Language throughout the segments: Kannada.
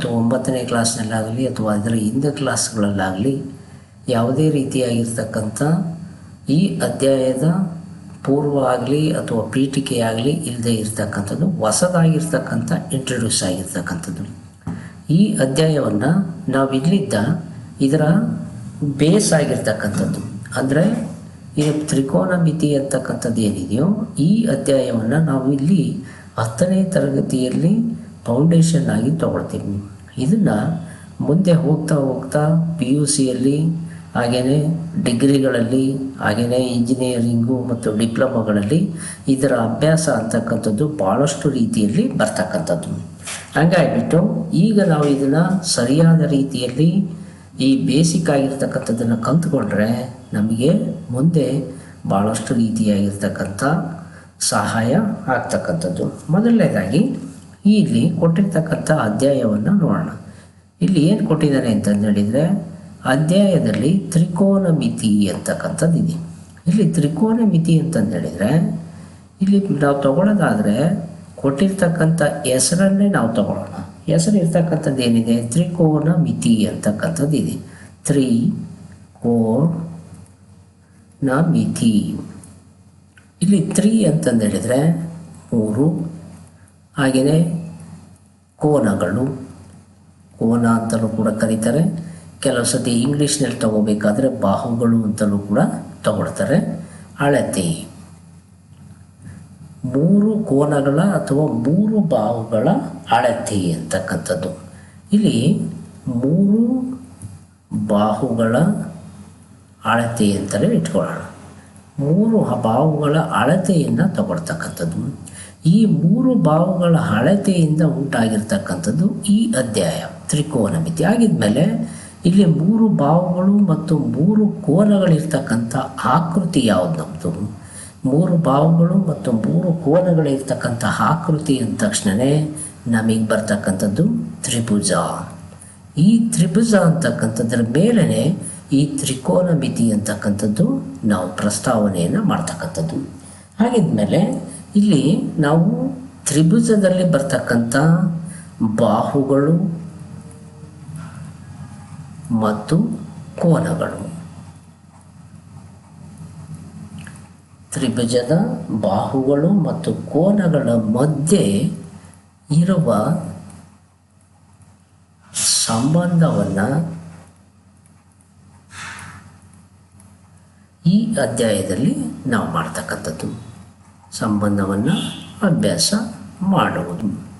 ಮತ್ತು ಒಂಬತ್ತನೇ ಕ್ಲಾಸ್ನಲ್ಲಾಗಲಿ ಅಥವಾ ಅದರ ಹಿಂದೆ ಕ್ಲಾಸ್ಗಳಲ್ಲಾಗಲಿ ಯಾವುದೇ ರೀತಿಯಾಗಿರ್ತಕ್ಕಂಥ ಈ ಅಧ್ಯಾಯದ ಪೂರ್ವ ಆಗಲಿ ಅಥವಾ ಪೀಠಿಕೆ ಆಗಲಿ ಇಲ್ಲದೆ ಇರ್ತಕ್ಕಂಥದ್ದು, ಹೊಸದಾಗಿರ್ತಕ್ಕಂಥ ಇಂಟ್ರೊಡ್ಯೂಸ್ ಆಗಿರ್ತಕ್ಕಂಥದ್ದು. ಈ ಅಧ್ಯಾಯವನ್ನು ನಾವು ಇಲ್ಲಿದ್ದ ಇದರ ಬೇಸ್ ಆಗಿರ್ತಕ್ಕಂಥದ್ದು. ಅಂದರೆ ಇದು ತ್ರಿಕೋನ ಮಿತಿ ಅಂತಕ್ಕಂಥದ್ದು ಏನಿದೆಯೋ ಈ ಅಧ್ಯಾಯವನ್ನು ನಾವು ಇಲ್ಲಿ ಹತ್ತನೇ ತರಗತಿಯಲ್ಲಿ ಫೌಂಡೇಶನ್ ಆಗಿ ತೊಗೊಳ್ತೀವಿ ಇದನ್ನು ಮುಂದೆ ಹೋಗ್ತಾ ಹೋಗ್ತಾ ಪಿ ಯು ಸಿಯಲ್ಲಿ ಹಾಗೆಯೇ ಡಿಗ್ರಿಗಳಲ್ಲಿ ಹಾಗೆಯೇ ಇಂಜಿನಿಯರಿಂಗು ಮತ್ತು ಡಿಪ್ಲೊಮೊಗಳಲ್ಲಿ ಇದರ ಅಭ್ಯಾಸ ಅಂತಕ್ಕಂಥದ್ದು ಭಾಳಷ್ಟು ರೀತಿಯಲ್ಲಿ ಬರ್ತಕ್ಕಂಥದ್ದು. ಹಂಗಾಗಿಬಿಟ್ಟು ಈಗ ನಾವು ಇದನ್ನು ಸರಿಯಾದ ರೀತಿಯಲ್ಲಿ ಈ ಬೇಸಿಕ್ ಆಗಿರ್ತಕ್ಕಂಥದ್ದನ್ನು ಕಲ್ತ್ಕೊಂಡ್ರೆ ನಮಗೆ ಮುಂದೆ ಭಾಳಷ್ಟು ರೀತಿಯಾಗಿರ್ತಕ್ಕಂಥ ಸಹಾಯ ಆಗ್ತಕ್ಕಂಥದ್ದು. ಮೊದಲನೇದಾಗಿ ಇಲ್ಲಿ ಕೊಟ್ಟಿರ್ತಕ್ಕಂಥ ಅಧ್ಯಾಯವನ್ನು ನೋಡೋಣ. ಇಲ್ಲಿ ಏನು ಕೊಟ್ಟಿದ್ದಾರೆ ಅಂತಂದು ಹೇಳಿದರೆ, ಅಧ್ಯಾಯದಲ್ಲಿ ತ್ರಿಕೋನ ಮಿತಿ ಅಂತಕ್ಕಂಥದ್ದು ಇದೆ. ಇಲ್ಲಿ ತ್ರಿಕೋನ ಮಿತಿ ಅಂತಂದು ಹೇಳಿದರೆ, ಇಲ್ಲಿ ನಾವು ತಗೊಳ್ಳೋದಾದರೆ ಕೊಟ್ಟಿರ್ತಕ್ಕಂಥ ಹೆಸರನ್ನೇ ನಾವು ತಗೊಳ್ಳೋಣ. ಹೆಸರು ಇರ್ತಕ್ಕಂಥದ್ದು ಏನಿದೆ? ತ್ರಿಕೋನ ಮಿತಿ ಅಂತಕ್ಕಂಥದ್ದು ಇದೆ. ತ್ರಿ ಕೋನ ಮಿತಿ ಇಲ್ಲಿ ತ್ರೀ ಅಂತಂದು ಹೇಳಿದರೆ ಮೂರು ಹಾಗೆಯೇ ಕೋನಗಳು, ಕೋನ ಅಂತಲೂ ಕೂಡ ಕರೀತಾರೆ. ಕೆಲವು ಸತಿ ಇಂಗ್ಲೀಷ್ನಲ್ಲಿ ತಗೋಬೇಕಾದ್ರೆ ಬಾಹುಗಳು ಅಂತಲೂ ಕೂಡ ತಗೊಳ್ತಾರೆ. ಅಳತೆ. ಮೂರು ಕೋನಗಳ ಅಥವಾ ಮೂರು ಬಾಹುಗಳ ಅಳತೆ ಅಂತಕ್ಕಂಥದ್ದು. ಇಲ್ಲಿ ಮೂರು ಬಾಹುಗಳ ಅಳತೆ ಅಂತಲೇ ಇಟ್ಕೊಳ್ಳೋಣ. ಮೂರು ಬಾಹುಗಳ ಅಳತೆಯನ್ನು ತಗೊಳ್ತಕ್ಕಂಥದ್ದು. ಈ ಮೂರು ಭಾವಗಳ ಅಳತೆಯಿಂದ ಉಂಟಾಗಿರ್ತಕ್ಕಂಥದ್ದು ಈ ಅಧ್ಯಾಯ. ತ್ರಿಕೋನ ಮಿತಿ. ಆಗಿದ್ಮೇಲೆ ಇಲ್ಲಿ ಮೂರು ಭಾವಗಳು ಮತ್ತು ಮೂರು ಕೋನಗಳಿರ್ತಕ್ಕಂಥ ಆಕೃತಿ ಯಾವುದು ನಮ್ಮದು ಮೂರು ಭಾವಗಳು ಮತ್ತು ಮೂರು ಕೋನಗಳಿರ್ತಕ್ಕಂಥ ಆಕೃತಿ ಅಂದ ತಕ್ಷಣವೇ ನಮಗೆ ಬರ್ತಕ್ಕಂಥದ್ದು ತ್ರಿಭುಜ. ಈ ತ್ರಿಭುಜ ಅಂತಕ್ಕಂಥದ್ರ ಮೇಲೇ ಈ ತ್ರಿಕೋನ ಮಿತಿ ಅಂತಕ್ಕಂಥದ್ದು ನಾವು ಪ್ರಸ್ತಾವನೆಯನ್ನು ಮಾಡ್ತಕ್ಕಂಥದ್ದು. ಹಾಗಿದ್ಮೇಲೆ ಇಲ್ಲಿ ನಾವು ತ್ರಿಭುಜದಲ್ಲಿ ಬರ್ತಕ್ಕಂಥ ಬಾಹುಗಳು ಮತ್ತು ಕೋನಗಳು. ತ್ರಿಭುಜದ ಬಾಹುಗಳು ಮತ್ತು ಕೋನಗಳ ಮಧ್ಯೆ ಇರುವ ಸಂಬಂಧವನ್ನು ಈ ಅಧ್ಯಾಯದಲ್ಲಿ ನಾವು ಮಾಡ್ತಕ್ಕಂಥದ್ದು. ಸಂಬಂಧವನ್ನು ಅಭ್ಯಾಸ ಮಾಡುವುದು.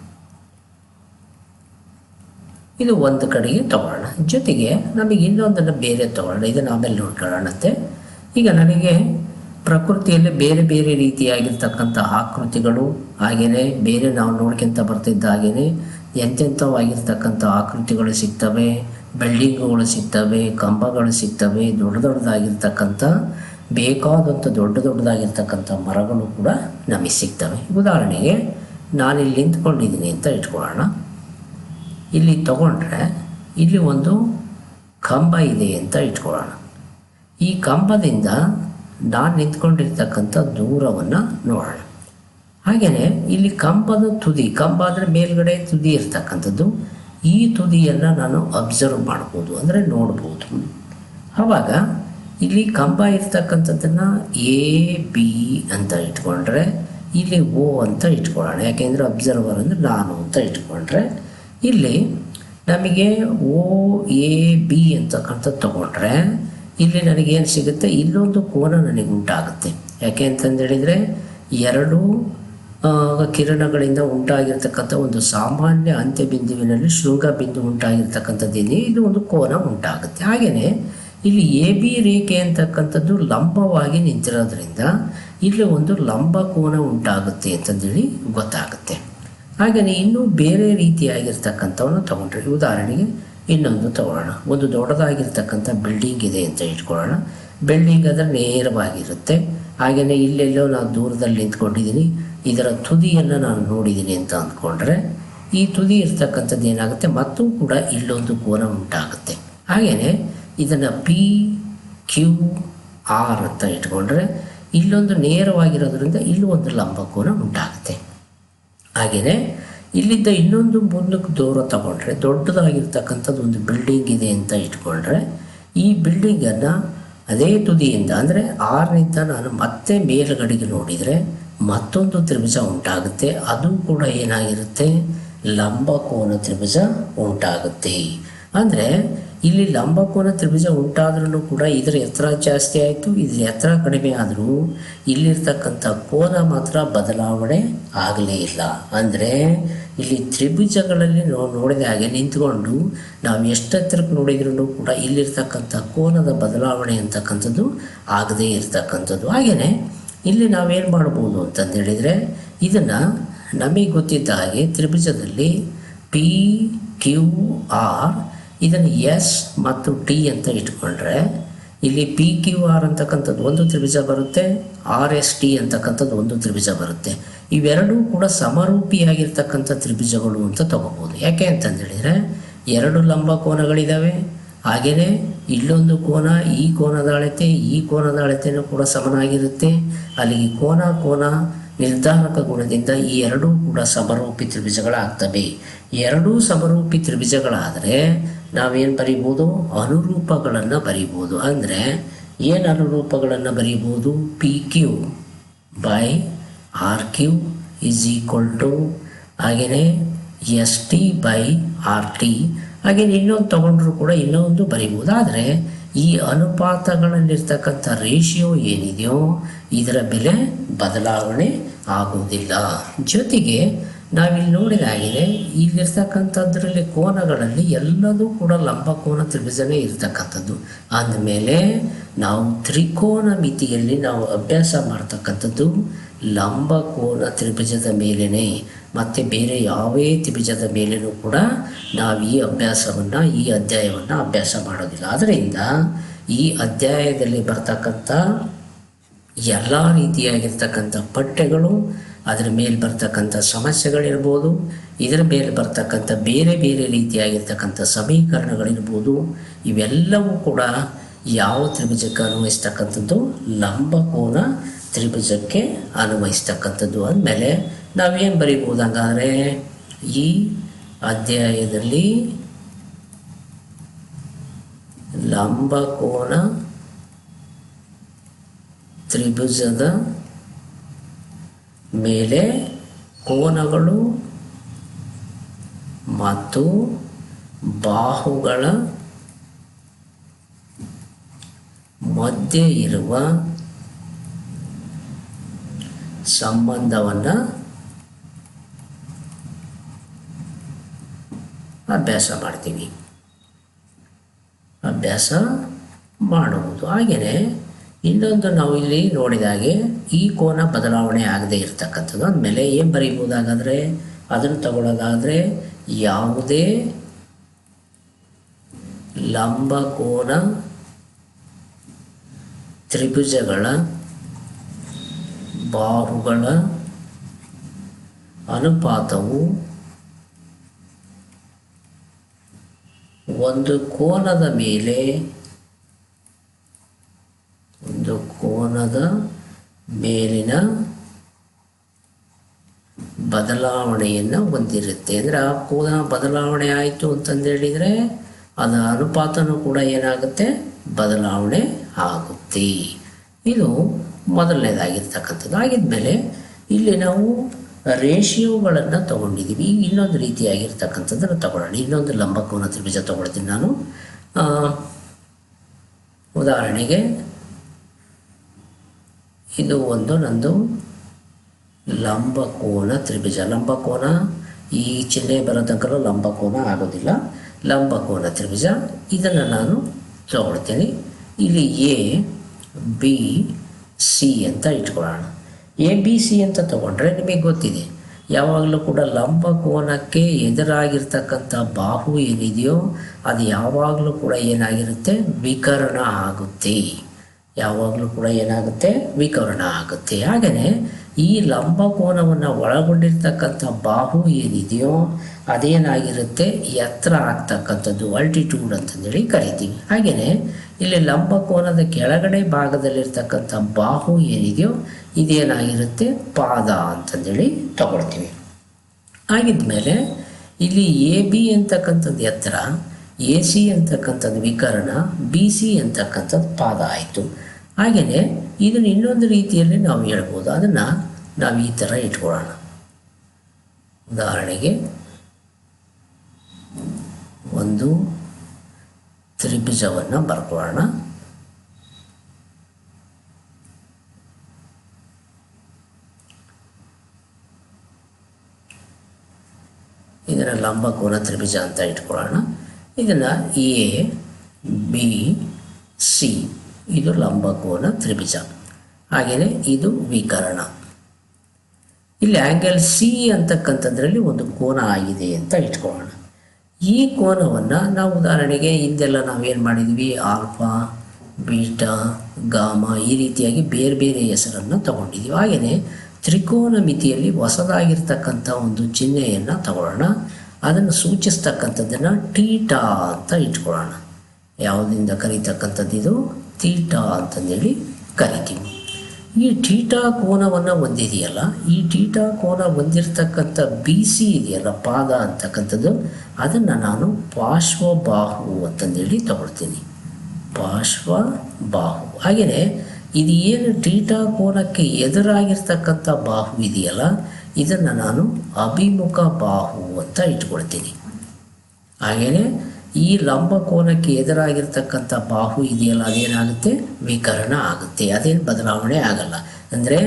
ಇದು ಒಂದು ಕಡೆಗೆ ತಗೊಳ್ಳೋಣ. ಜೊತೆಗೆ ನಮಗೆ ಇನ್ನೊಂದನ್ನು ಬೇರೆ ತಗೊಳ್ಳೋಣ. ಇದನ್ನು ಆಮೇಲೆ ನೋಡ್ಕೊಳ್ಳೋಣತ್ತೆ ಈಗ ನನಗೆ ಪ್ರಕೃತಿಯಲ್ಲಿ ಬೇರೆ ಬೇರೆ ರೀತಿಯಾಗಿರ್ತಕ್ಕಂಥ ಆಕೃತಿಗಳು ಹಾಗೆಯೇ ಬೇರೆ ನಾವು ನೋಡ್ಕೊಂತ ಬರ್ತಿದ್ದ ಹಾಗೆಯೇ ಎಂತೆಂಥವಾಗಿರ್ತಕ್ಕಂಥ ಆಕೃತಿಗಳು ಸಿಗ್ತವೆ. ಬಿಲ್ಡಿಂಗುಗಳು ಸಿಗ್ತವೆ. ಕಂಬಗಳು ಸಿಗ್ತವೆ. ದೊಡ್ಡ ದೊಡ್ಡದಾಗಿರ್ತಕ್ಕಂಥ ಬೇಕಾದಂಥ ದೊಡ್ಡ ದೊಡ್ಡದಾಗಿರ್ತಕ್ಕಂಥ ಮರಗಳು ಕೂಡ ನಮಗೆ ಸಿಗ್ತವೆ. ಉದಾಹರಣೆಗೆ ನಾನಿಲ್ಲಿ ನಿಂತ್ಕೊಂಡಿದ್ದೀನಿ ಅಂತ ಇಟ್ಕೊಳ್ಳೋಣ. ಇಲ್ಲಿ ತಗೊಂಡ್ರೆ ಇಲ್ಲಿ ಒಂದು ಕಂಬ ಇದೆ ಅಂತ ಇಟ್ಕೊಳ್ಳೋಣ. ಈ ಕಂಬದಿಂದ ನಾನು ನಿಂತ್ಕೊಂಡಿರ್ತಕ್ಕಂಥ ದೂರವನ್ನು ನೋಡೋಣ. ಹಾಗೆಯೇ ಇಲ್ಲಿ ಕಂಬದ ತುದಿ, ಕಂಬ ಅಂದರೆ ಮೇಲ್ಗಡೆ ತುದಿ ಇರ್ತಕ್ಕಂಥದ್ದು, ಈ ತುದಿಯನ್ನು ನಾನು ಅಬ್ಸರ್ವ್ ಮಾಡ್ಬೋದು ಅಂದರೆ ನೋಡ್ಬೋದು. ಆವಾಗ ಇಲ್ಲಿ ಕಂಬ ಇರ್ತಕ್ಕಂಥದ್ದನ್ನು ಎ ಬಿ ಅಂತ ಇಟ್ಕೊಂಡ್ರೆ, ಇಲ್ಲಿ ಓ ಅಂತ ಇಟ್ಕೊಳ್ಳೋಣ. ಯಾಕೆಂದರೆ ಅಬ್ಸರ್ವರ್ ಅಂದರೆ ನಾನು ಅಂತ ಇಟ್ಕೊಂಡ್ರೆ, ಇಲ್ಲಿ ನಮಗೆ ಓ ಎ ಬಿ ಅಂತಕ್ಕಂಥದ್ದು ತಗೊಂಡ್ರೆ, ಇಲ್ಲಿ ನನಗೇನು ಸಿಗುತ್ತೆ? ಇಲ್ಲೊಂದು ಕೋನ ನನಗೆ ಉಂಟಾಗುತ್ತೆ. ಯಾಕೆ ಅಂತಂದೇಳಿದರೆ ಎರಡು ಕಿರಣಗಳಿಂದ ಉಂಟಾಗಿರ್ತಕ್ಕಂಥ ಒಂದು ಸಾಮಾನ್ಯ ಅಂತ್ಯ ಬಿಂದುವಿನಲ್ಲಿ ಶೃಂಗ ಬಿಂದು ಉಂಟಾಗಿರ್ತಕ್ಕಂಥದ್ದೇನೆ. ಇದು ಒಂದು ಕೋನ ಉಂಟಾಗುತ್ತೆ. ಹಾಗೆಯೇ ಇಲ್ಲಿ ಎ, ಬಿ ರೇಖೆ ಅಂತಕ್ಕಂಥದ್ದು ಲಂಬವಾಗಿ ನಿಂತಿರೋದ್ರಿಂದ ಇಲ್ಲಿ ಒಂದು ಲಂಬ ಕೋನ ಉಂಟಾಗುತ್ತೆ ಅಂತಂದೇಳಿ ಗೊತ್ತಾಗುತ್ತೆ. ಹಾಗೆಯೇ ಇನ್ನೂ ಬೇರೆ ರೀತಿಯಾಗಿರ್ತಕ್ಕಂಥವನ್ನು ತಗೊಂಡ್ರೆ, ಉದಾಹರಣೆಗೆ ಇನ್ನೊಂದು ತಗೊಳ್ಳೋಣ. ಒಂದು ದೊಡ್ಡದಾಗಿರ್ತಕ್ಕಂಥ ಬಿಲ್ಡಿಂಗ್ ಇದೆ ಅಂತ ಇಟ್ಕೊಳ್ಳೋಣ. ಬಿಲ್ಡಿಂಗ್ ಅಂದರೆ ನೇರವಾಗಿರುತ್ತೆ. ಹಾಗೆಯೇ ಇಲ್ಲೆಲ್ಲೋ ನಾನು ದೂರದಲ್ಲಿ ನಿಂತ್ಕೊಂಡಿದ್ದೀನಿ. ಇದರ ತುದಿಯನ್ನು ನಾನು ನೋಡಿದ್ದೀನಿ ಅಂತ ಅಂದ್ಕೊಂಡ್ರೆ ಈ ತುದಿ ಇರ್ತಕ್ಕಂಥದ್ದು ಏನಾಗುತ್ತೆ? ಮತ್ತೂ ಕೂಡ ಇಲ್ಲೊಂದು ಕೋನ ಉಂಟಾಗುತ್ತೆ. ಹಾಗೆಯೇ ಇದನ್ನು ಪಿ ಕ್ಯೂ ಆರ್ ಅಂತ ಇಟ್ಕೊಂಡ್ರೆ ಇಲ್ಲೊಂದು ನೇರವಾಗಿರೋದ್ರಿಂದ ಇಲ್ಲೂ ಒಂದು ಲಂಬಕೋನ ಉಂಟಾಗುತ್ತೆ. ಹಾಗೆಯೇ ಇಲ್ಲಿದ್ದ ಇನ್ನೊಂದು ಮುಂದಕ್ಕೆ ದೂರ ತಗೊಂಡ್ರೆ, ದೊಡ್ಡದಾಗಿರ್ತಕ್ಕಂಥದ್ದು ಒಂದು ಬಿಲ್ಡಿಂಗ್ ಇದೆ ಅಂತ ಇಟ್ಕೊಂಡ್ರೆ, ಈ ಬಿಲ್ಡಿಂಗನ್ನು ಅದೇ ತುದಿಯಿಂದ, ಅಂದರೆ ಆರನಿಂದ ನಾನು ಮತ್ತೆ ಮೇಲುಗಡೆಗೆ ನೋಡಿದರೆ ಮತ್ತೊಂದು ತ್ರಿಭುಜ ಉಂಟಾಗುತ್ತೆ. ಅದು ಕೂಡ ಏನಾಗಿರುತ್ತೆ? ಲಂಬಕೋನ ತ್ರಿಭುಜ ಉಂಟಾಗುತ್ತೆ. ಅಂದರೆ ಇಲ್ಲಿ ಲಂಬಕೋನ ತ್ರಿಭುಜ ಉಂಟಾದ್ರೂ ಕೂಡ ಇದರ ಎತ್ತರ ಜಾಸ್ತಿ ಆಯಿತು, ಇದರ ಎತ್ತರ ಕಡಿಮೆ ಆದರೂ ಇಲ್ಲಿರ್ತಕ್ಕಂಥ ಕೋನ ಮಾತ್ರ ಬದಲಾವಣೆ ಆಗಲೇ ಇಲ್ಲ. ಅಂದರೆ ಇಲ್ಲಿ ತ್ರಿಭುಜಗಳಲ್ಲಿ ನಾವು ನೋಡಿದ ಹಾಗೆ ನಿಂತ್ಕೊಂಡು ನಾವು ಎಷ್ಟು ಎತ್ತರಕ್ಕೆ ನೋಡಿದ್ರೂ ಕೂಡ ಇಲ್ಲಿರ್ತಕ್ಕಂಥ ಕೋನದ ಬದಲಾವಣೆ ಅಂತಕ್ಕಂಥದ್ದು ಆಗದೇ ಇರ್ತಕ್ಕಂಥದ್ದು. ಹಾಗೆಯೇ ಇಲ್ಲಿ ನಾವೇನು ಮಾಡ್ಬೋದು ಅಂತಂದು ಹೇಳಿದರೆ ಇದನ್ನು ನಮಗೆ ಗೊತ್ತಿದ್ದ ಹಾಗೆ ತ್ರಿಭುಜದಲ್ಲಿ ಪಿ ಕ್ಯೂ ಆರ್ ಇದನ್ನು ಎಸ್ ಮತ್ತು ಟಿ ಅಂತ ಇಟ್ಕೊಂಡ್ರೆ, ಇಲ್ಲಿ ಪಿ ಕ್ಯೂ ಆರ್ ಅಂತಕ್ಕಂಥದ್ದು ಒಂದು ತ್ರಿಭುಜ ಬರುತ್ತೆ ಆರ್ ಎಸ್ ಟಿ ಅಂತಕ್ಕಂಥದ್ದು ಒಂದು ತ್ರಿಭುಜ ಬರುತ್ತೆ. ಇವೆರಡೂ ಕೂಡ ಸಮರೂಪಿಯಾಗಿರ್ತಕ್ಕಂಥ ತ್ರಿಭುಜಗಳು ಅಂತ ತಗೋಬೋದು. ಯಾಕೆ ಅಂತಂದೇಳಿದರೆ, ಎರಡು ಲಂಬ ಕೋನಗಳಿದ್ದಾವೆ ಹಾಗೆಯೇ ಇಲ್ಲೊಂದು ಕೋನ ಈ ಕೋನದ ಅಳತೆ, ಈ ಕೋನದ ಅಳತೆಯೂ ಕೂಡ ಸಮನಾಗಿರುತ್ತೆ. ಅಲ್ಲಿಗೆ ಕೋನ ಕೋನ, ನಿರ್ಧಾರಕ ಗುಣದಿಂದ ಈ ಎರಡೂ ಕೂಡ ಸಮರೂಪಿ ತ್ರಿಭುಜಗಳಾಗ್ತವೆ. ಎರಡೂ ಸಮರೂಪಿ ತ್ರಿಭುಜಗಳಾದರೆ ನಾವೇನು ಬರಿಬೋದು? ಅನುರೂಪಗಳನ್ನು ಬರಿಬೋದು. ಅಂದರೆ ಏನು ಅನುರೂಪಗಳನ್ನು ಬರಿಬೋದು? P Q by R Q is equal to ಹಾಗೆಯೇ S T by R T ಹಾಗೆಯೇ ಇನ್ನೊಂದು ತಗೊಂಡ್ರೂ ಕೂಡ ಇನ್ನೊಂದು ಬರಿಬೋದು. ಆದರೆ ಈ ಅನುಪಾತಗಳಲ್ಲಿರ್ತಕ್ಕಂಥ ರೇಷಿಯೋ ಏನಿದೆಯೋ, ಇದರ ಬೆಲೆ ಬದಲಾವಣೆ ಆಗುವುದಿಲ್ಲ. ಜೊತೆಗೆ ನಾವಿಲ್ಲಿ ನೋಡಿದಾಗಿದೆ ಇಲ್ಲಿರ್ತಕ್ಕಂಥದ್ರಲ್ಲಿ ಕೋನಗಳಲ್ಲಿ ಎಲ್ಲದೂ ಕೂಡ ಲಂಬಕೋನ ತ್ರಿಭುಜನೇ ಇರ್ತಕ್ಕಂಥದ್ದು. ಅಂದಮೇಲೆ ನಾವು ತ್ರಿಕೋನ ಮಿತಿಯಲ್ಲಿ ನಾವು ಅಭ್ಯಾಸ ಮಾಡ್ತಕ್ಕಂಥದ್ದು ಲಂಬಕೋನ ತ್ರಿಭುಜದ ಮೇಲೇ ಮತ್ತು ಬೇರೆ ಯಾವೇ ತ್ರಿಭುಜದ ಮೇಲೇನೂ ಕೂಡ ನಾವು ಈ ಅಭ್ಯಾಸವನ್ನು, ಈ ಅಧ್ಯಾಯವನ್ನು ಅಭ್ಯಾಸ ಮಾಡೋದಿಲ್ಲ. ಆದ್ದರಿಂದ ಈ ಅಧ್ಯಾಯದಲ್ಲಿ ಬರ್ತಕ್ಕಂಥ ಎಲ್ಲ ರೀತಿಯಾಗಿರ್ತಕ್ಕಂಥ ಪಠ್ಯಗಳು ಅದರ ಮೇಲೆ ಬರ್ತಕ್ಕಂಥ ಸಮಸ್ಯೆಗಳಿರ್ಬೋದು, ಇದರ ಮೇಲೆ ಬರ್ತಕ್ಕಂಥ ಬೇರೆ ಬೇರೆ ರೀತಿಯಾಗಿರ್ತಕ್ಕಂಥ ಸಮೀಕರಣಗಳಿರ್ಬೋದು, ಇವೆಲ್ಲವೂ ಕೂಡ ಯಾವ ತ್ರಿಭುಜಕ್ಕೆ ಅನ್ವಯಿಸ್ತಕ್ಕಂಥದ್ದು? ಲಂಬಕೋನ ತ್ರಿಭುಜಕ್ಕೆ ಅನ್ವಯಿಸ್ತಕ್ಕಂಥದ್ದು ಅಂದಮೇಲೆ ನಾವೇನು ಬರಿಬೋದು ಹಂಗಾದರೆ ಈ ಅಧ್ಯಾಯದಲ್ಲಿ ಲಂಬಕೋನ ತ್ರಿಭುಜದ ಮೇಲೆ ಕೋನಗಳು ಮತ್ತು ಬಾಹುಗಳ ಮಧ್ಯೆ ಇರುವ ಸಂಬಂಧವನ್ನು ಅಭ್ಯಾಸ ಮಾಡ್ತೀವಿ. ಅಭ್ಯಾಸ ಮಾಡುವುದು. ಹಾಗೆಯೇ ಇನ್ನೊಂದು ನಾವು ಇಲ್ಲಿ ನೋಡಿದಾಗೆ ಈ ಕೋನ ಬದಲಾವಣೆ ಆಗದೆ ಇರತಕ್ಕಂಥದ್ದು. ಅಂದಮೇಲೆ ಏನು ಬರೀಬೋದಾಗಾದರೆ ಅದನ್ನು ತಗೊಳ್ಳೋದಾದರೆ ಯಾವುದೇ ಲಂಬಕೋನ ತ್ರಿಭುಜಗಳ ಬಾಹುಗಳ ಅನುಪಾತವು ಒಂದು ಕೋನದ ಮೇಲೆ ಒಂದು ಕೋನದ ಮೇಲಿನ ಬದಲಾವಣೆಯನ್ನು ಹೊಂದಿರುತ್ತೆ. ಅಂದರೆ ಆ ಕೋನ ಬದಲಾವಣೆ ಆಯಿತು ಅಂತಂದೇಳಿದರೆ ಅದರ ಅನುಪಾತನೂ ಕೂಡ ಏನಾಗುತ್ತೆ? ಬದಲಾವಣೆ ಆಗುತ್ತೆ. ಇದು ಮೊದಲನೇದಾಗಿರ್ತಕ್ಕಂಥದ್ದು. ಆಗಿದ್ಮೇಲೆ ಇಲ್ಲಿ ನಾವು ರೇಷಿಯೋಗಳನ್ನು ತಗೊಂಡಿದ್ದೀವಿ ಇನ್ನೊಂದು ರೀತಿಯಾಗಿರ್ತಕ್ಕಂಥದ್ದನ್ನು ತಗೊಳ್ಳೋಣ. ಇನ್ನೊಂದು ಲಂಬಕೋನ ತ್ರಿಭುಜ ತೊಗೊಳ್ತೀನಿ ನಾನು. ಉದಾಹರಣೆಗೆ ಇದು ಒಂದು, ನಂದು ಲಂಬಕೋನ ತ್ರಿಭುಜ. ಲಂಬಕೋನ ಈ ಚಿಹ್ನೆ ಬರೋ ತನಕ ಲಂಬಕೋನ ಆಗೋದಿಲ್ಲ. ಲಂಬಕೋನ ತ್ರಿಭುಜ. ಇದನ್ನು ನಾನು ತಗೊಳ್ತೀನಿ. ಇಲ್ಲಿ ಎ ಬಿ ಸಿ ಅಂತ ಇಟ್ಕೊಳ್ಳೋಣ. ಎ ಬಿ ಸಿ ಅಂತ ತಗೊಂಡ್ರೆ ನಿಮಗೆ ಗೊತ್ತಿದೆ. ಯಾವಾಗಲೂ ಕೂಡ ಲಂಬಕೋನಕ್ಕೆ ಎದುರಾಗಿರ್ತಕ್ಕಂಥ ಬಾಹು ಏನಿದೆಯೋ ಅದು ಯಾವಾಗಲೂ ಕೂಡ ಏನಾಗಿರುತ್ತೆ? ವಿಕರಣ ಆಗುತ್ತೆ. ಯಾವಾಗಲೂ ಕೂಡ ಏನಾಗುತ್ತೆ? ವಿಕರಣ ಆಗುತ್ತೆ. ಹಾಗೆಯೇ ಈ ಲಂಬಕೋನವನ್ನು ಒಳಗೊಂಡಿರ್ತಕ್ಕಂಥ ಬಾಹು ಏನಿದೆಯೋ ಅದೇನಾಗಿರುತ್ತೆ? ಎತ್ತರ ಆಗ್ತಕ್ಕಂಥದ್ದು ಅಲ್ಟಿಟ್ಯೂಡ್ ಅಂತಂದೇಳಿ ಕರಿತೀವಿ. ಹಾಗೆಯೇ ಇಲ್ಲಿ ಲಂಬಕೋನದ ಕೆಳಗಡೆ ಭಾಗದಲ್ಲಿರ್ತಕ್ಕಂಥ ಬಾಹು ಏನಿದೆಯೋ ಇದೇನಾಗಿರುತ್ತೆ? ಪಾದ ಅಂತಂದೇಳಿ ತಗೊಳ್ತೀವಿ. ಆಗಿದ್ಮೇಲೆ ಇಲ್ಲಿ ಎ ಬಿ ಅಂತಕ್ಕಂಥದ್ದು ಎತ್ತರ, ಎ ಸಿ ಅಂತಕ್ಕಂಥದ್ದು ವಿಕರಣ, ಬಿ ಸಿ ಅಂತಕ್ಕಂಥದ್ದು ಪಾದ ಆಯಿತು. ಹಾಗೆಯೇ ಇದನ್ನು ಇನ್ನೊಂದು ರೀತಿಯಲ್ಲಿ ನಾವು ಹೇಳ್ಬೋದು. ಅದನ್ನು ನಾವು ಈ ಥರ ಇಟ್ಕೊಳ್ಳೋಣ. ಉದಾಹರಣೆಗೆ, ಒಂದು ತ್ರಿಭುಜವನ್ನು ಬರ್ಕೊಳ್ಳೋಣ. ಇದನ್ನು ಲಂಬಕೋನ ತ್ರಿಭುಜ ಅಂತ ಇಟ್ಕೊಳ್ಳೋಣ. ಇದನ್ನು ಎ, ಬಿ, ಸಿ, ಇದು ಲಂಬಕೋನ ತ್ರಿಭುಜ. ಹಾಗೆಯೇ ಇದು ವಿಕರಣ. ಇಲ್ಲಿ ಆ್ಯಂಗಲ್ ಸಿ ಅಂತಕ್ಕಂಥದ್ರಲ್ಲಿ ಒಂದು ಕೋನ ಆಗಿದೆ ಅಂತ ಇಟ್ಕೊಳ್ಳೋಣ. ಈ ಕೋನವನ್ನು ನಾವು ಉದಾಹರಣೆಗೆ ಹಿಂದೆಲ್ಲ ನಾವೇನು ಮಾಡಿದ್ವಿ? ಆಲ್ಫಾ, ಬೀಟಾ, ಗಾಮ ಈ ರೀತಿಯಾಗಿ ಬೇರೆ ಬೇರೆ ಹೆಸರನ್ನು ತಗೊಂಡಿದ್ದೀವಿ ಹಾಗೆಯೇ ತ್ರಿಕೋನ ಮಿತಿಯಲ್ಲಿ ಹೊಸದಾಗಿರ್ತಕ್ಕಂಥ ಒಂದು ಚಿಹ್ನೆಯನ್ನು ತಗೊಳ್ಳೋಣ. ಅದನ್ನು ಸೂಚಿಸ್ತಕ್ಕಂಥದ್ದನ್ನು ಟೀಟಾ ಅಂತ ಇಟ್ಕೊಳ್ಳೋಣ. ಯಾವುದರಿಂದ ಕರೀತಕ್ಕಂಥದ್ದು ಇದು? ತೀಟಾ ಅಂತಂದೇಳಿ ಕರಿತೀವಿ. ಈ ಟೀಟಾ ಕೋನವನ್ನು ಹೊಂದಿದೆಯಲ್ಲ, ಈ ಟೀಟಾ ಕೋನ ಹೊಂದಿರತಕ್ಕಂಥ ಬಿ ಸಿ ಇದೆಯಲ್ಲ, ಪಾದ ಅಂತಕ್ಕಂಥದ್ದು, ಅದನ್ನು ನಾನು ಪಾರ್ಶ್ವಬಾಹು ಅಂತಂದೇಳಿ ತಗೊಳ್ತೀನಿ. ಪಾರ್ಶ್ವಬಾಹು. ಹಾಗೆಯೇ, ಇದು ಏನು ಟೀಟಾ ಕೋನಕ್ಕೆ ಎದುರಾಗಿರ್ತಕ್ಕಂಥ ಬಾಹು ಇದೆಯಲ್ಲ, ಇದನ್ನು ನಾನು ಅಭಿಮುಖ ಬಾಹು ಅಂತ ಇಟ್ಕೊಳ್ತೀನಿ. ಹಾಗೆಯೇ ಈ ಲಂಬಕೋನಕ್ಕೆ ಎದುರಾಗಿರ್ತಕ್ಕಂಥ ಬಾಹು ಇದೆಯಲ್ಲ, ಅದೇನಾಗುತ್ತೆ? ವಿಕರಣ ಆಗುತ್ತೆ. ಅದೇನು ಬದಲಾವಣೆ ಆಗಲ್ಲ. ಅಂದರೆ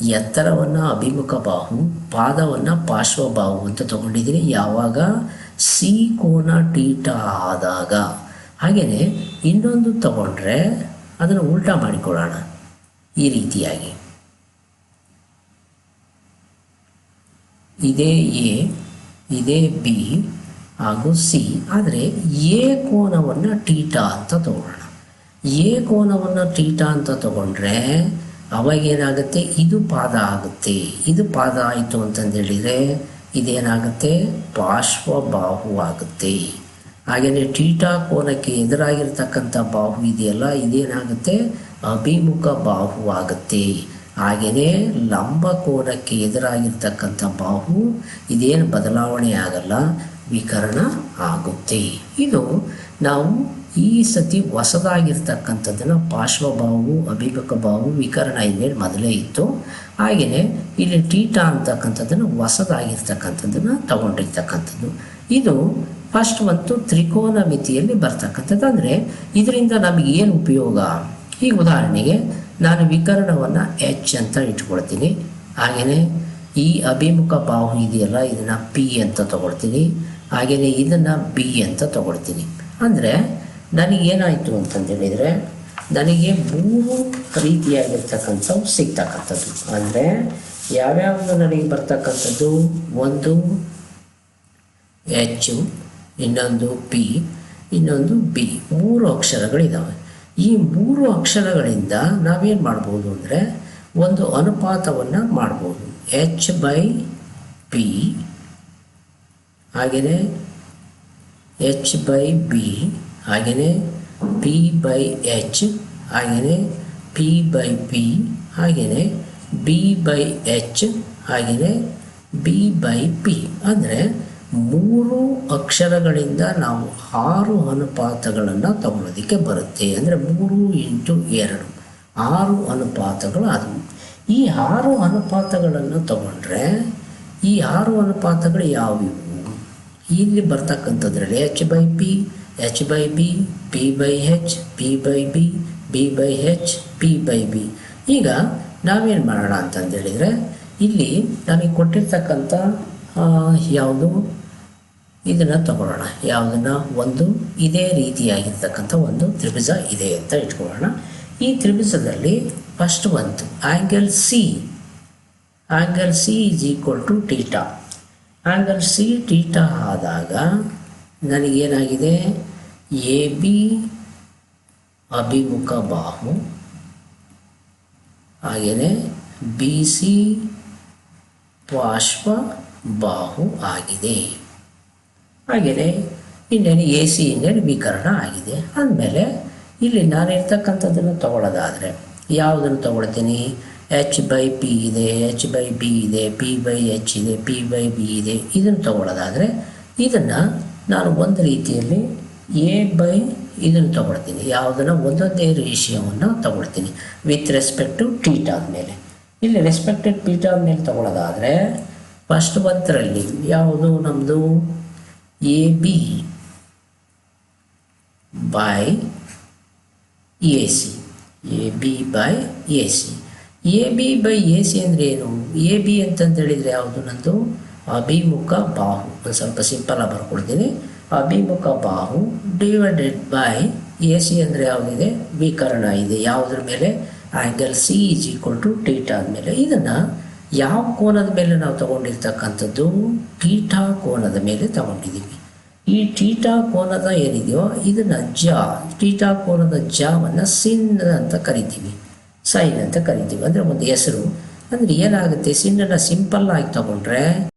ಎತ್ತರವನ್ನು ಅಭಿಮುಖ ಬಾಹು, ಪಾದವನ್ನು ಪಾರ್ಶ್ವಬಾಹು ಅಂತ ತಗೊಂಡಿದ್ದೀನಿ ಯಾವಾಗ? ಸಿ ಕೋನ ಟೀಟ ಆದಾಗ. ಹಾಗೆಯೇ ಇನ್ನೊಂದು ತಗೊಂಡ್ರೆ ಅದನ್ನು ಉಲ್ಟಾ ಮಾಡಿಕೊಳ್ಳೋಣ. ಈ ರೀತಿಯಾಗಿ. ಇದೇ ಎ, ಇದೇ ಬಿ ಹಾಗೂ ಸಿ. ಆದರೆ ಎ ಕೋನವನ್ನು ಟೀಟಾ ಅಂತ ತಗೊಳ್ಳೋಣ. ಎ ಕೋನವನ್ನು ಟೀಟಾ ಅಂತ ತಗೊಂಡ್ರೆ ಅವಾಗೇನಾಗುತ್ತೆ? ಇದು ಪಾದ ಆಗುತ್ತೆ. ಇದು ಪಾದ ಆಯಿತು ಅಂತಂದೇಳಿದರೆ ಇದೇನಾಗುತ್ತೆ? ಪಾರ್ಶ್ವಬಾಹು ಆಗುತ್ತೆ. ಹಾಗೆಯೇ ಟೀಟಾ ಕೋನಕ್ಕೆ ಎದುರಾಗಿರ್ತಕ್ಕಂಥ ಬಾಹು ಇದೆಯಲ್ಲ, ಇದೇನಾಗುತ್ತೆ? ಅಭಿಮುಖ ಬಾಹು ಆಗುತ್ತೆ. ಹಾಗೆಯೇ ಲಂಬ ಕೋನಕ್ಕೆ ಎದುರಾಗಿರ್ತಕ್ಕಂಥ ಬಾಹು ಇದೇನು ಬದಲಾವಣೆ ಆಗಲ್ಲ. ವಿಕರಣ ಆಗುತ್ತೆ. ಇದು ನಾವು ಈ ಸತಿ ಹೊಸದಾಗಿರ್ತಕ್ಕಂಥದ್ದನ್ನು ಪಾರ್ಶ್ವಭಾವು ಅಭಿಮುಖ ಬಾಹು ವಿಕರಣ ಇದ್ಮೇಲೆ ಮೊದಲೇ ಇತ್ತು. ಹಾಗೆಯೇ ಇಲ್ಲಿ ಟೀಟಾ ಅಂತಕ್ಕಂಥದ್ದನ್ನು ಹೊಸದಾಗಿರ್ತಕ್ಕಂಥದ್ದನ್ನು ತಗೊಂಡಿರ್ತಕ್ಕಂಥದ್ದು. ಇದು ಫಸ್ಟ್ ಮತ್ತು ತ್ರಿಕೋನ ಮಿತಿಯಲ್ಲಿ ಬರ್ತಕ್ಕಂಥದ್ದು. ಅಂದರೆ ಇದರಿಂದ ನಮಗೆ ಏನು ಉಪಯೋಗ? ಈಗ ಉದಾಹರಣೆಗೆ ನಾನು ವಿಕರಣವನ್ನು ಎಚ್ ಅಂತ ಇಟ್ಕೊಳ್ತೀನಿ. ಹಾಗೆಯೇ ಈ ಅಭಿಮುಖ ಬಾಹು ಇದೆಯಲ್ಲ, ಇದನ್ನು ಪಿ ಅಂತ ತಗೊಳ್ತೀನಿ. ಹಾಗೆಯೇ ಇದನ್ನು ಬಿ ಅಂತ ತಗೊಳ್ತೀನಿ. ಅಂದರೆ ನನಗೇನಾಯಿತು ಅಂತಂದೇಳಿದರೆ ನನಗೆ ಮೂರು ರೀತಿಯಾಗಿರ್ತಕ್ಕಂಥವು ಸಿಗ್ತಕ್ಕಂಥದ್ದು. ಅಂದರೆ ಯಾವ್ಯಾವುದು ನನಗೆ ಬರ್ತಕ್ಕಂಥದ್ದು? ಒಂದು ಎಚ್ಚು ಇನ್ನೊಂದು ಪಿ ಇನ್ನೊಂದು ಬಿ ಮೂರು ಅಕ್ಷರಗಳಿದ್ದಾವೆ ಈ ಮೂರು ಅಕ್ಷರಗಳಿಂದ ನಾವೇನು ಮಾಡ್ಬೋದು ಅಂದರೆ ಒಂದು ಅನುಪಾತವನ್ನು ಮಾಡ್ಬೋದು. ಎಚ್ ಬೈ ಪಿ ಹಾಗೆಯೇ ಎಚ್ ಬೈ ಬಿ ಹಾಗೆಯೇ ಪಿ ಬೈ ಎಚ್ ಹಾಗೆಯೇ ಪಿ ಬೈ ಪಿ ಹಾಗೆಯೇ ಬಿ ಬೈ ಎಚ್ ಹಾಗೆಯೇ ಬಿ ಬೈ ಪಿ ಅಂದರೆ ಮೂರು ಅಕ್ಷರಗಳಿಂದ ನಾವು ಆರು ಅನುಪಾತಗಳನ್ನು ತಗೊಳ್ಳೋದಕ್ಕೆ ಬರುತ್ತೆ. ಅಂದರೆ ಮೂರು ಇಂಟು ಎರಡು. ಆರು ಅನುಪಾತಗಳು ಅದು. ಈ ಆರು ಅನುಪಾತಗಳನ್ನು ತಗೊಂಡ್ರೆ ಈ ಆರು ಅನುಪಾತಗಳು ಯಾವುವು ಇಲ್ಲಿ ಬರ್ತಕ್ಕಂಥದ್ರಲ್ಲಿ H by P H by B P by H P by B B by H P by B ಈಗ ನಾವೇನು ಮಾಡೋಣ ಅಂತಂದೇಳಿದರೆ ಇಲ್ಲಿ ನಮಗೆ ಕೊಟ್ಟಿರ್ತಕ್ಕಂಥ ಯಾವುದು? ಇದನ್ನು ತಗೊಳ್ಳೋಣ. ಯಾವುದನ್ನು? ಒಂದು ಇದೇ ರೀತಿಯಾಗಿರ್ತಕ್ಕಂಥ ಒಂದು ತ್ರಿಭುಜ ಇದೆ ಅಂತ ಇಟ್ಕೊಳ್ಳೋಣ. ಈ ತ್ರಿಭುಜದಲ್ಲಿ ಫಸ್ಟ್ ಒಂದು angle C angle C is equal to theta angle C theta ಆದಾಗ ನನಗೇನಾಗಿದೆ? ಎ ಬಿ ಅಭಿಮುಖ ಬಾಹು. ಹಾಗೆಯೇ ಬಿ ಸಿ ಪಾರ್ಶ್ವ ಬಾಹು ಆಗಿದೆ. ಹಾಗೆಯೇ ಇನ್ನೇನು ಎ ಸಿ ಇನ್ನೇನು ವಿಕರಣ ಆಗಿದೆ. ಅಂದಮೇಲೆ ಇಲ್ಲಿ ನಾನು ಇರ್ತಕ್ಕಂಥದ್ದನ್ನು ತಗೊಳ್ಳೋದಾದರೆ ಯಾವುದನ್ನು ತಗೊಳ್ತೀನಿ? ಎಚ್ ಬೈ ಪಿ ಇದೆ ಎಚ್ ಬೈ ಬಿ ಇದೆ ಪಿ ಬೈ ಎಚ್ ಇದೆ ಪಿ ಬೈ ಬಿ ಇದೆ. ಇದನ್ನು ತಗೊಳ್ಳೋದಾದರೆ ಇದನ್ನು ನಾನು ಒಂದು ರೀತಿಯಲ್ಲಿ ಎ ಬೈ ಇದನ್ನು ತಗೊಳ್ತೀನಿ. ಯಾವುದನ್ನು ಒಂದೊಂದೇ ರೇಷಿಯೋವನ್ನು ತಗೊಳ್ತೀನಿ ವಿತ್ ರೆಸ್ಪೆಕ್ಟ್ ಟು ಟೀಟಾದ ಮೇಲೆ ಇಲ್ಲಿ ರೆಸ್ಪೆಕ್ಟೆಡ್ ಟೀಟ್ ಮೇಲೆ ತಗೊಳ್ಳೋದಾದರೆ ಫಸ್ಟ್ ಒಂದರಲ್ಲಿ ಯಾವುದು ನಮ್ಮದು A B by A C A B by A C A B by A C ಅಂದರೆ ಏನು? ಎ ಬಿ ಅಂತಂತೇಳಿದರೆ ಯಾವುದು ನಂದು? ಅಭಿಮುಖ ಬಾಹು. ಒಂದು ಸ್ವಲ್ಪ ಸಿಂಪಲಾಗಿ ಬರ್ಕೊಡ್ತೀನಿ. ಅಭಿಮುಖ ಬಾಹು ಡಿವೈಡೆಡ್ ಬೈ ಎ ಸಿ ಅಂದರೆ ಯಾವುದಿದೆ? ವಿಕರಣ ಇದೆ. ಯಾವುದ್ರ ಮೇಲೆ? Angle C is equal to theta ಆದಮೇಲೆ ಇದನ್ನು ಯಾವ ಕೋನದ ಮೇಲೆ ನಾವು ತಗೊಂಡಿರ್ತಕ್ಕಂಥದ್ದು? ಟೀಟಾ ಕೋನದ ಮೇಲೆ ತಗೊಂಡಿದ್ದೀವಿ ಈ ಟೀಟಾ ಕೋನದ ಏನಿದೆಯೋ, ಇದನ್ನು ಜ ಟೀಟಾ ಕೋನದ ಜಾವನ್ನು ಸಿನ್ ಅಂತ ಕರಿತೀವಿ. ಸೈನ್ ಅಂತ ಕರಿತೀವಿ. ಅಂದರೆ ಒಂದು ಹೆಸರು ಅಂದರೆ ಏನಾಗುತ್ತೆ? ಸಿನ್ನನ್ನು ಸಿಂಪಲ್ ಆಗಿ ತಗೊಂಡ್ರೆ